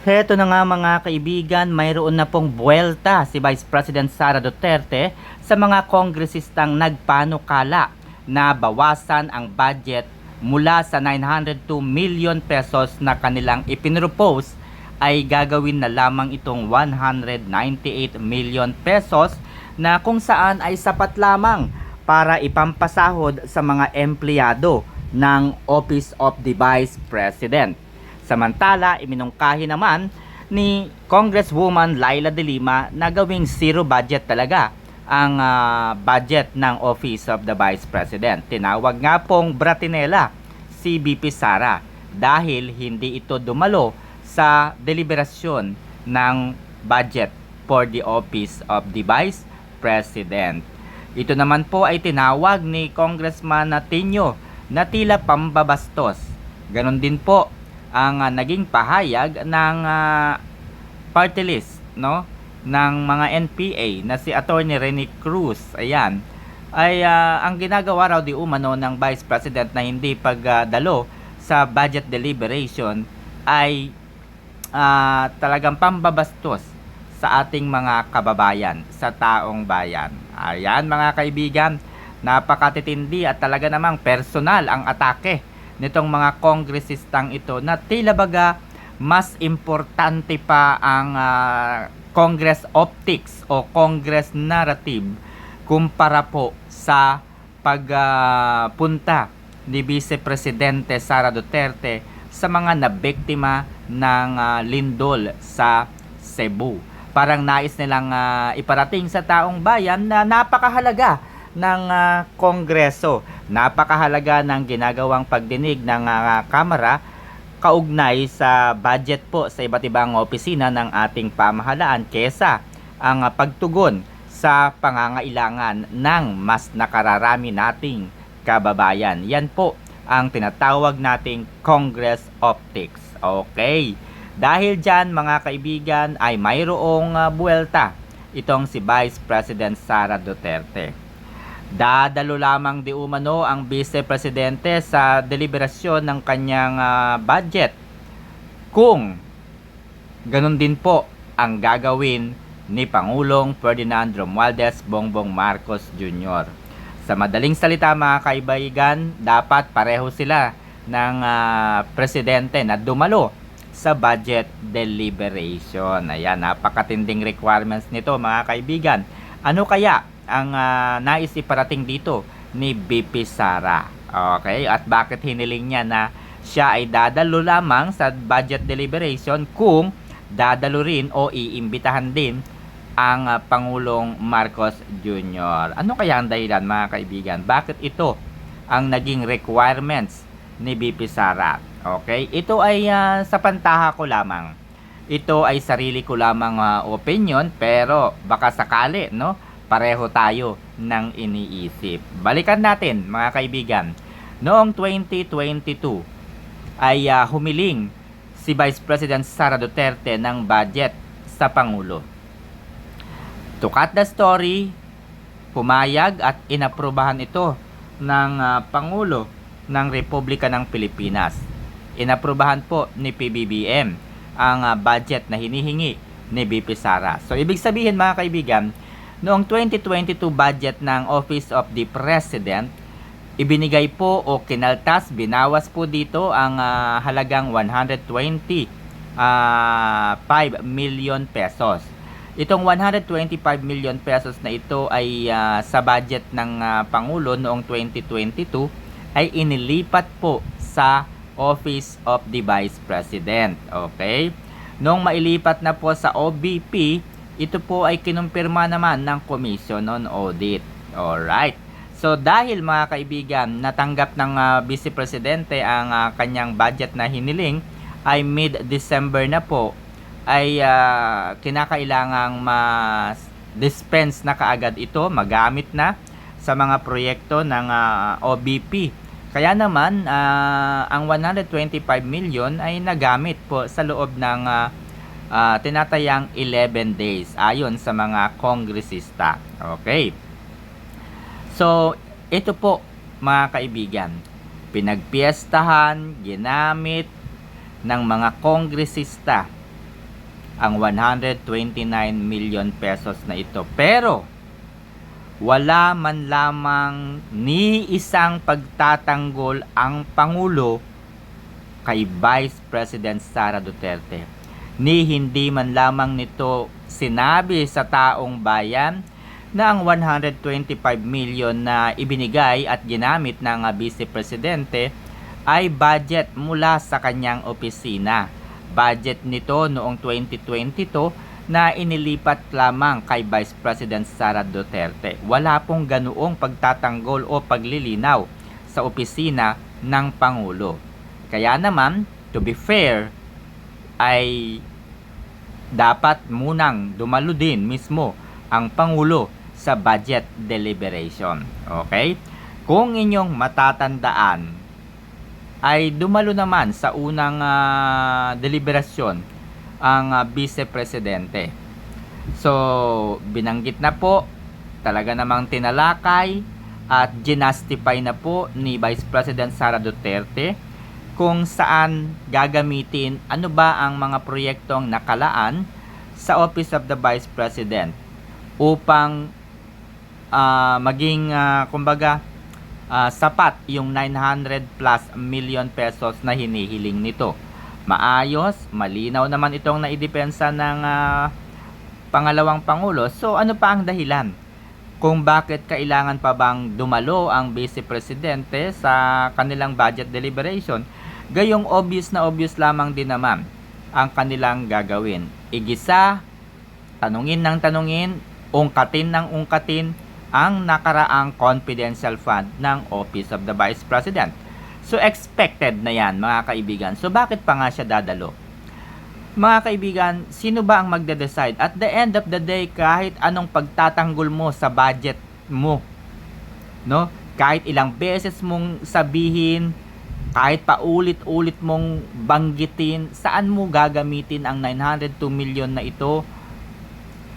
Heto na nga mga kaibigan, mayroon na pong buwelta si Vice President Sara Duterte sa mga kongresistang nagpanukala na bawasan ang budget mula sa 902 million pesos na kanilang ipinropose ay gagawin na lamang itong 198 million pesos na kung saan ay sapat lamang para ipampasahod sa mga empleyado ng Office of the Vice President. Samantala, iminungkahi naman ni Congresswoman Laila De Lima na gawing zero budget talaga ang ah, budget ng Office of the Vice President. Tinawag nga pong Bratinela si BP Sara dahil hindi ito dumalo sa deliberasyon ng budget for the Office of the Vice President. Ito naman po ay tinawag ni Congressman Natinio na tila pambabastos. Ganon din po ang ah, naging pahayag ng ah, party list no ng mga NPA na si Attorney Rene Cruz. Ayan. Ay ah, ang ginagawa raw di umano ng Vice President na hindi pagdalo sa budget deliberation ay ah, talagang pambabastos sa ating mga kababayan, sa taong bayan. Ayan mga kaibigan, napakatitindi at talaga namang personal ang atake nitong mga kongresistang ito na tila baga mas importante pa ang ah, Congress optics o Congress narrative kumpara po sa pagpunta ni Vice Presidente Sara Duterte sa mga nabiktima ng ah, lindol sa Cebu. Parang nais nilang ah, iparating sa taong bayan na napakahalaga ng ah, Kongreso. Napakahalaga ng ginagawang pagdinig ng ah, Kamara kaugnay sa budget po sa iba't ibang opisina ng ating pamahalaan kesa ang pagtugon sa pangangailangan ng mas nakararami nating kababayan. Yan po ang tinatawag nating Congress Optics. Okay. Dahil dyan mga kaibigan ay mayroong uh, buwelta itong si Vice President Sara Duterte. Dadalo lamang di umano ang Vice Presidente sa deliberasyon ng kanyang ah, budget kung ganun din po ang gagawin ni Pangulong Ferdinand Romualdez Bongbong Marcos Jr. Sa madaling salita mga kaibigan, dapat pareho sila ng ah, presidente na dumalo sa budget deliberation. Ayan, napakatinding requirements nito mga kaibigan. Ano kaya ang ah, nais iparating dito ni BP Sara? Okay, at bakit hiniling niya na siya ay dadalo lamang sa budget deliberation kung dadalo rin o iimbitahan din ang ah, Pangulong Marcos Jr. Ano kaya ang dahilan mga kaibigan? Bakit ito ang naging requirements ni BP Sara? Okay? Ito ay ah, sa pantaha ko lamang. Ito ay sarili ko lamang ah, opinion pero baka sakali, no? Pareho tayo ng iniisip. Balikan natin mga kaibigan. Noong 2022 ay ah, humiling si Vice President Sara Duterte ng budget sa Pangulo. To cut the story, pumayag at inaprubahan ito ng ah, Pangulo ng Republika ng Pilipinas. Inaprubahan po ni PBBM ang ah, budget na hinihingi ni BP Sara. So ibig sabihin mga kaibigan, noong 2022 budget ng Office of the President, ibinigay po o kinaltas, binawas po dito ang ah, halagang 120 ah, 5 million pesos. Itong 125 million pesos na ito ay ah, sa budget ng ah, Pangulo noong 2022 ay inilipat po sa Office of the Vice President. Okay? Nung mailipat na po sa OBP, ito po ay kinumpirma naman ng Commission on Audit. Alright. So dahil mga kaibigan, natanggap ng ah, Vice Presidente ang ah, kanyang budget na hiniling ay mid-December na po ay ah, kinakailangang mas dispense na kaagad ito, magamit na sa mga proyekto ng ah, OBP. Kaya naman, ah, ang 125 million ay nagamit po sa loob ng ah, ah, tinatayang 11 days ayon sa mga kongresista. Okay. So, ito po mga kaibigan, pinagpiestahan, ginamit ng mga kongresista ang 129 million pesos na ito. Pero, wala man lamang ni isang pagtatanggol ang Pangulo kay Vice President Sara Duterte. Ni hindi man lamang nito sinabi sa taong bayan na ang 125 million na ibinigay at ginamit ng ah, Vice Presidente ay budget mula sa kanyang opisina. Budget nito noong 2022 na inilipat lamang kay Vice President Sara Duterte. Wala pong ganoong pagtatanggol o paglilinaw sa opisina ng Pangulo. Kaya naman, to be fair, ay dapat munang dumalo din mismo ang Pangulo sa budget deliberation. Okay? Kung inyong matatandaan, ay dumalo naman sa unang ah, deliberasyon ang ah, Vice Presidente. So, binanggit na po, talaga namang tinalakay at ginastify na po ni Vice President Sara Duterte kung saan gagamitin ano ba ang mga proyektong nakalaan sa Office of the Vice President upang ah, maging ah, kumbaga ah, sapat yung 900 plus million pesos na hinihiling nito. Maayos, malinaw naman itong naidepensa ng ah, pangalawang pangulo. So ano pa ang dahilan kung bakit kailangan pa bang dumalo ang Vice Presidente sa kanilang budget deliberation? Gayong obvious na obvious lamang din naman ang kanilang gagawin. Igisa, tanungin ng tanungin, ungkatin ng ungkatin ang nakaraang confidential fund ng Office of the Vice President. So expected na yan mga kaibigan. So bakit pa nga siya dadalo? Mga kaibigan, sino ba ang magde-decide? At the end of the day, kahit anong pagtatanggol mo sa budget mo, no? Kahit ilang beses mong sabihin, kahit paulit-ulit mong banggitin, saan mo gagamitin ang 902 million na ito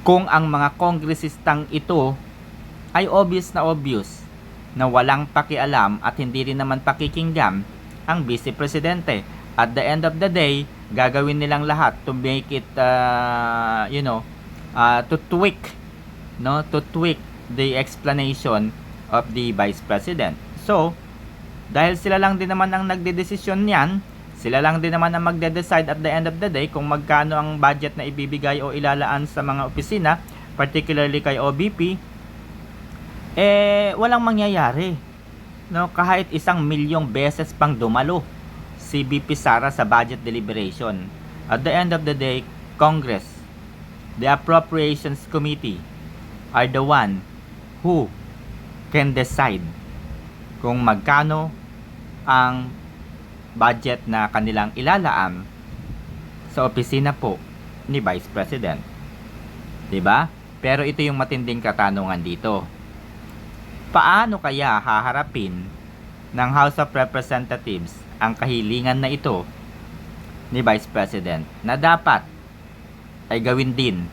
kung ang mga kongresistang ito ay obvious na obvious na walang pakialam at hindi rin naman pakikinggan ang Vice Presidente. At the end of the day, gagawin nilang lahat to make it, uh, you know, uh, to tweak, no, to tweak the explanation of the Vice President. So, dahil sila lang din naman ang nagdedesisyon niyan, sila lang din naman ang magde-decide at the end of the day kung magkano ang budget na ibibigay o ilalaan sa mga opisina, particularly kay OBP, eh walang mangyayari. No, kahit isang milyong beses pang dumalo si BP Sara sa budget deliberation. At the end of the day, Congress, the Appropriations Committee are the one who can decide kung magkano ang budget na kanilang ilalaan sa opisina po ni Vice President. 'Di ba? Pero ito yung matinding katanungan dito. Paano kaya haharapin ng House of Representatives ang kahilingan na ito ni Vice President na dapat ay gawin din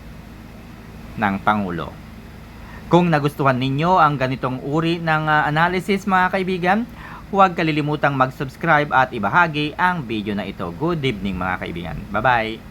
ng Pangulo? Kung nagustuhan ninyo ang ganitong uri ng ah, analysis mga kaibigan, huwag kalilimutang mag-subscribe at ibahagi ang video na ito. Good evening mga kaibigan. Bye-bye!